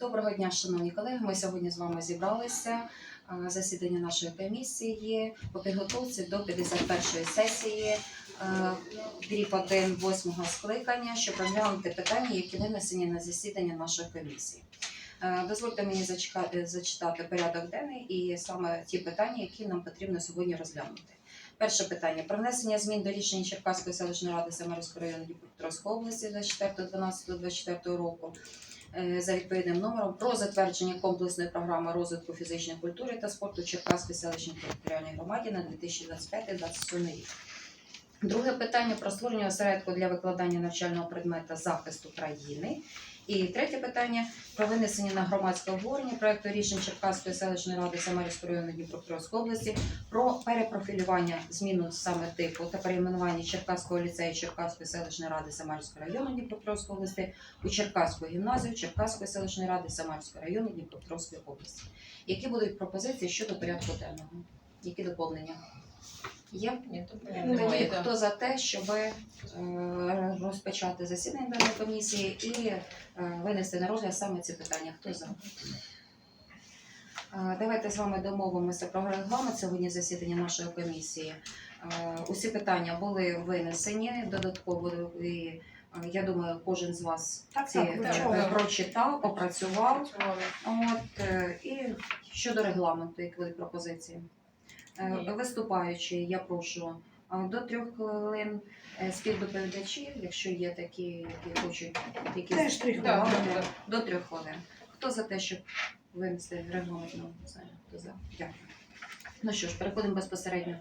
Доброго дня, шановні колеги. Ми сьогодні з вами зібралися. Засідання нашої комісії по підготовці до 51-ї сесії дріб 1 8 скликання, щоб розглянути питання, які винесені на засідання нашої комісії. Дозвольте мені зачитати порядок денний і саме ті питання, які нам потрібно сьогодні розглянути. Перше питання про внесення змін до рішення Черкаської селищної ради Самарівського району Дніпропетровської області 24.12.24 року е, за відповідним номером про затвердження комплексної програми розвитку фізичної культури та спорту Черкаської селищної територіальної громаді на 2025-2027 рік. Друге питання про створення осередку для викладання навчального предмета захисту країни. І третє питання про винесення на громадське обговорення проекту рішень Черкаської селищної ради Самарівського району Дніпропетровської області про перепрофілювання зміну саме типу та перейменування Черкаського ліцею Черкаської селищної ради Самарівського району Дніпропетровської області у Черкаську гімназію Черкаської селищної ради Самарівського району Дніпропетровської області. Які будуть пропозиції щодо порядку денного? Які доповнення? Є? Ні, то Тоді немає. хто за те, щоб е, розпочати засідання даної комісії і е, винести на розгляд саме ці питання? Хто за? Е, Давайте з вами домовимося про регламент сьогодні засідання нашої комісії. Е, Усі питання були винесені додатково і е, я думаю, кожен з вас Так, ці так, е, прочитав, опрацював. От, е, і щодо регламенту, які будуть пропозиції. Е, Виступаючи, я прошу е, до трьох хвилин співдоповідачів, якщо є такі, які хочуть якісь Теж добавити, хвилини. до трьох хвилин. Хто за те, щоб винести регламентну хто за? Дякую. Ну що ж, переходимо безпосередньо